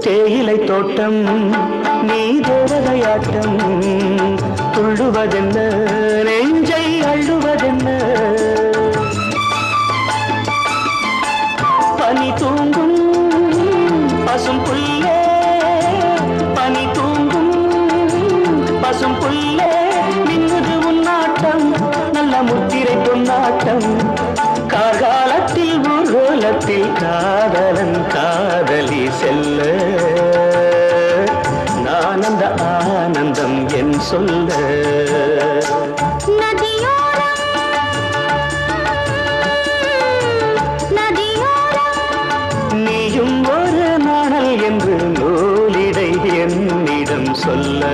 தேயிலை தோட்டம் நீ தேவதையாட்டம் துள்ளுவதென்ன நெஞ்சை அள்ளுவதென்ன? பனி தூங்கும் பசும் புல்லே பனி தூங்கும் பசும் புல்லே மின்னுது உன்னாட்டம் நல்ல முத்திரை பொன்னாட்டம் கார்காலத்தில் ஊர்வலத்தில் காதலன் காதலி செல்ல. நான் அந்த ஆனந்தம் என் சொல்ல. நீயும் ஒரு நாணல் என்று நூலிடை என்னிடம் சொல்ல.